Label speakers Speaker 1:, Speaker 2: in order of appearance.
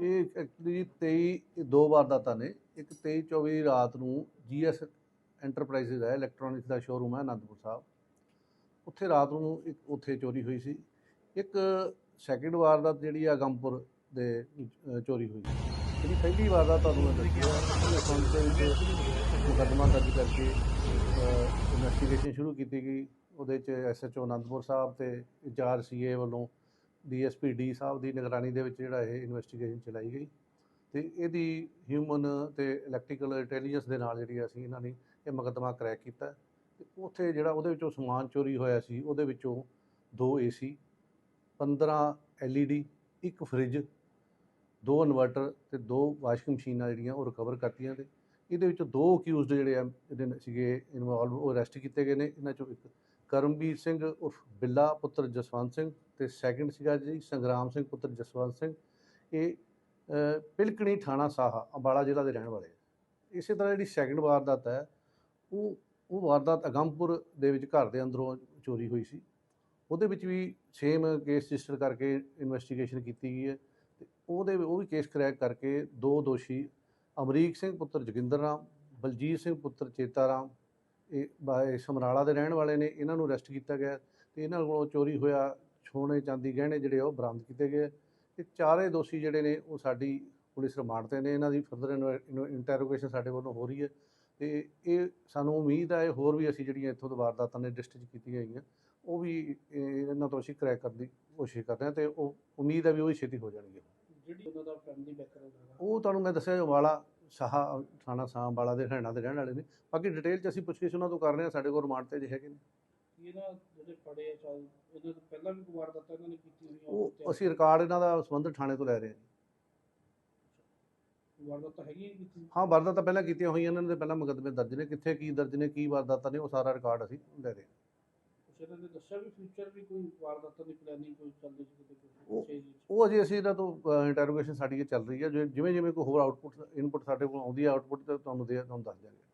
Speaker 1: ਇਹ ਐਕਚੁਅਲੀ 23 ਇਹ ਦੋ ਵਾਰਦਾਤਾਂ ਨੇ। ਇੱਕ 23 24 ਰਾਤ ਨੂੰ ਜੀਐਸ ਐਂਟਰਪ੍ਰਾਈਜ਼ਸ ਹੈ ਇਲੈਕਟ੍ਰੋਨਿਕਸ ਦਾ ਸ਼ੋਰੂਮ ਹੈ, ਅਨੰਦਪੁਰ ਸਾਹਿਬ। ਉੱਥੇ ਰਾਤ ਨੂੰ ਇੱਕ ਉੱਥੇ ਚੋਰੀ ਹੋਈ ਸੀ। ਇੱਕ ਸੈਕਿੰਡ ਵਾਰਦਾਤ ਜਿਹੜੀ ਆ ਗੰਪੁਰ ਦੇ ਚੋਰੀ ਹੋਈ। ਸੀ ਜਿਹੜੀ ਪਹਿਲੀ ਵਾਰਦਾਤ ਤੁਹਾਨੂੰ ਮੈਂ ਦੱਸਿਆ ਉਹਦੇ ਦੇ ਵਿੱਚ ਮੁਕੱਦਮਾ ਦਰਜ ਕਰਕੇ ਇਨਵੈਸਟੀਗੇਸ਼ਨ ਸ਼ੁਰੂ ਕੀਤੀ ਗਈ। ਉਹਦੇ ਚ ਐਸਐਚਓ ਅਨੰਦਪੁਰ ਸਾਹਿਬ ਤੇ ਇੰਚਾਰਜ ਸੀਏ ਵੱਲੋਂ ਡੀਐਸਪੀ ਡੀ ਸਾਹਿਬ ਦੀ ਨਿਗਰਾਨੀ ਦੇ ਵਿੱਚ ਜਿਹੜਾ ਇਹ ਇਨਵੈਸਟੀਗੇਸ਼ਨ ਚਲਾਈ ਗਈ ਤੇ ਇਹਦੀ ਹਿਊਮਨ ਤੇ ਇਲੈਕਟ੍ਰੀਕਲ ਇੰਟੈਲੀਜੈਂਸ ਦੇ ਨਾਲ ਜਿਹੜੀ ਅਸੀਂ ਇਹਨਾਂ ਨੇ ਇਹ ਮੁਕੱਦਮਾ ਕਰੈਕ ਕੀਤਾ। ਤੇ ਉੱਥੇ ਜਿਹੜਾ ਉਹਦੇ ਵਿੱਚੋਂ ਸਮਾਨ ਚੋਰੀ ਹੋਇਆ ਸੀ, ਉਹਦੇ ਵਿੱਚੋਂ ਦੋ ਏਸੀ 15 ਐਲਈਡੀ ਇੱਕ ਫ੍ਰਿਜ ਦੋ ਇਨਵਰਟਰ ਤੇ ਦੋ ਵਾਸ਼ਿੰਗ ਮਸ਼ੀਨਾਂ ਜਿਹੜੀਆਂ ਉਹ ਰਿਕਵਰ ਕਰਤੀਆਂ ਤੇ ਇਹਦੇ ਵਿੱਚੋਂ ਦੋ ਅਕਿਊਜ਼ਡ ਜਿਹੜੇ ਆ, ਇਹਦੇ ਨਾਲ ਸੀਗੇ ਇਨਵੋਲਵ ਉਹ ਅਰੈਸਟ ਕੀਤੇ ਗਏ ਨੇ। ਇਹਨਾਂ ਚੋਂ ਇੱਕ ਕਰਮਵੀਰ ਸਿੰਘ ਉਰਫ ਬਿੱਲਾ, ਪੁੱਤਰ ਜਸਵੰਤ ਸਿੰਘ ਤੇ ਸੈਕਿੰਡ ਸੀਗਾ ਜੀ, ਸੰਗਰਾਮ ਸਿੰਘ, ਪੁੱਤਰ ਜਸਵੰਤ ਸਿੰਘ। ਇਹ ਪਿਲਕਣੀ ਥਾਣਾ ਸਾਹਾ, ਅੰਬਾਲਾ ਜ਼ਿਲ੍ਹਾ ਦੇ ਰਹਿਣ ਵਾਲੇ ਆ। ਇਸੇ ਤਰ੍ਹਾਂ ਜਿਹੜੀ ਸੈਕਿੰਡ ਵਾਰਦਾਤ ਹੈ, ਉਹ ਉਹ ਵਾਰਦਾਤ ਅਗੰਮਪੁਰ ਦੇ ਵਿੱਚ ਘਰ ਦੇ ਅੰਦਰੋਂ ਚੋਰੀ ਹੋਈ ਸੀ। ਉਹਦੇ ਵਿੱਚ ਵੀ ਸੇਮ ਕੇਸ ਰਜਿਸਟਰ ਕਰਕੇ ਇਨਵੈਸਟੀਗੇਸ਼ਨ ਕੀਤੀ ਗਈ ਹੈ ਤੇ ਉਹਦੇ, ਉਹ ਵੀ ਕੇਸ ਕਰੈਕ ਕਰਕੇ ਦੋ ਦੋਸ਼ੀ ਅਮਰੀਕ ਸਿੰਘ ਪੁੱਤਰ ਜੋਗਿੰਦਰ ਰਾਮ, ਬਲਜੀਤ ਸਿੰਘ ਪੁੱਤਰ ਚੇਤਾ ਰਾਮ, ਇਹ ਬਾਏ ਸਮਰਾਲਾ ਦੇ ਰਹਿਣ ਵਾਲੇ ਨੇ, ਇਹਨਾਂ ਨੂੰ ਅਰੈਸਟ ਕੀਤਾ ਗਿਆ ਤੇ ਇਹਨਾਂ ਕੋਲੋਂ ਚੋਰੀ ਹੋਇਆ ਸੋਨੇ ਚਾਂਦੀ ਗਹਿਣੇ ਜਿਹੜੇ ਆ ਉਹ ਬਰਾਮਦ ਕੀਤੇ ਗਏ। ਇਹ ਚਾਰੇ ਦੋਸ਼ੀ ਜਿਹੜੇ ਨੇ ਉਹ ਸਾਡੀ ਪੁਲਿਸ ਰਿਮਾਂਡ ਤੇ ਨੇ, ਇਹਨਾਂ ਦੀ ਫਰਦਰ ਇੰਟਰੋਗੇਸ਼ਨ ਸਾਡੇ ਵੱਲੋਂ ਹੋ ਰਹੀ ਹੈ ਤੇ ਇਹ ਸਾਨੂੰ ਉਮੀਦ ਹੈ ਹੋਰ ਵੀ ਅਸੀਂ ਜਿਹੜੀਆਂ ਇੱਥੋਂ ਤੋਂ ਵਾਰਦਾਤਾਂ ਨੇ ਡਿਸਟ੍ਰਿਕਟ ਕੀਤੀਆਂ ਗਈਆਂ, ਉਹ ਵੀ ਇਹਨਾਂ ਤੋਂ ਅਸੀਂ ਕਰੈਕ ਕਰਨ ਦੀ ਕੋਸ਼ਿਸ਼ ਕਰਦੇ ਹਾਂ ਤੇ ਉਹ, ਉਮੀਦ ਹੈ ਵੀ ਉਹ ਛੇਤੀ ਹੋ ਜਾਣਗੇ
Speaker 2: ਜਿਹੜੀ ਉਹਨਾਂ ਦਾ ਫੈਮਿਲੀ ਬੈਕਗ੍ਰਾਉਂਡ ਹੈਗਾ।
Speaker 1: ਉਹ ਤੁਹਾਨੂੰ ਮੈਂ ਦੱਸਿਆ ਵਾਲਾ ਸਾਹਾ ਥਾਣਾ ਸਾਹ ਵਾਲਾ ਦੇ ਹਰਿਆਣਾ ਦੇ ਰਹਿਣ ਵਾਲੇ ਨੇ। ਬਾਕੀ ਡਿਟੇਲ ਚ ਅਸੀਂ ਪੁੱਛਗਿੱਛ ਉਹਨਾਂ ਤੋਂ ਕਰ ਰਹੇ ਹਾਂ ਸਾਡੇ ਕੋਲ ਰਿਮਾਂਡ ਤੇ ਜੇ ਹੈਗੇ ਨੇ।
Speaker 2: ਇਹਨਾਂ ਜਿਹੜੇ ਫੜੇ ਆ ਚੱਲ ਇਹਨਾਂ ਤੋਂ ਪਹਿਲਾਂ ਵੀ ਕੋਈ ਵਾਰਦਾਤਾਂ ਇਹਨਾਂ ਨੇ ਕੀਤੀ ਹੋਈਆਂ
Speaker 1: ਉਹ ਅਸੀਂ ਰਿਕਾਰਡ ਇਹਨਾਂ ਦਾ ਸੰਬੰਧਿਤ ਥਾਣੇ ਤੋਂ ਲੈ ਰਹੇ ਹਾਂ
Speaker 2: ਵਾਰਦਾਤਾਂ ਹੈਗੀਆਂ ਕੀਤੀ
Speaker 1: ਹਾਂ ਵਾਰਦਾਤਾਂ ਪਹਿਲਾਂ ਕੀਤੀਆਂ ਹੋਈਆਂ ਇਹਨਾਂ ਦੇ ਪਹਿਲਾਂ ਮੁਕੱਦਮੇ ਦਰਜ ਨੇ। ਕਿੱਥੇ ਕੀ ਦਰਜ ਨੇ ਕੀ ਵਾਰਦਾਤਾਂ ਨੇ ਉਹ ਸਾਰਾ ਰਿਕਾਰਡ ਅਸੀਂ ਲੈ ਰਹੇ ਹਾਂ।
Speaker 2: ਕੁਛ ਇਹਨਾਂ ਨੇ ਦੱਸਿਆ ਵੀ ਫਿਊਚਰ ਵੀ ਕੋਈ ਵਾਰਦਾਤਾਂ ਦੀ ਪਲੈਨਿੰਗ ਕੋਈ ਚੱਲਦੀ ਸੀ ਕਿਤੇ
Speaker 1: ਉਹ- ਅਜੇ ਅਸੀਂ ਇਹਨਾਂ ਤੋਂ ਇੰਟਰੋਗੇਸ਼ਨ ਸਾਡੀ ਚੱਲ ਰਹੀ ਹੈ ਜਿਵੇਂ ਜਿਵੇਂ ਕੋਈ ਹੋਰ ਆਊਟਪੁੱਟ ਇਨਪੁੱਟ ਸਾਡੇ ਕੋਲ ਆਉਂਦੀ ਹੈ ਆਊਟਪੁੱਟ ਤੇ ਤੁਹਾਨੂੰ ਦੇ, ਤੁਹਾਨੂੰ ਦੱਸ ਦਿਆਂਗੇ।